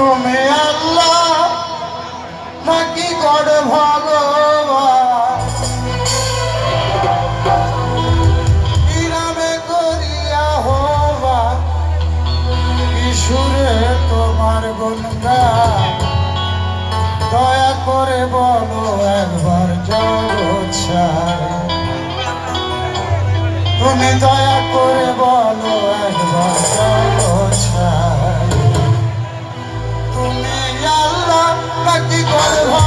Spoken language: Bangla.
তুমি আল্লাহ, নাকি গড় ভগবান? করিয়া তোমার দয়া করে বলো, একবার জগৎ তুমি দয়া করে বলো আমাদের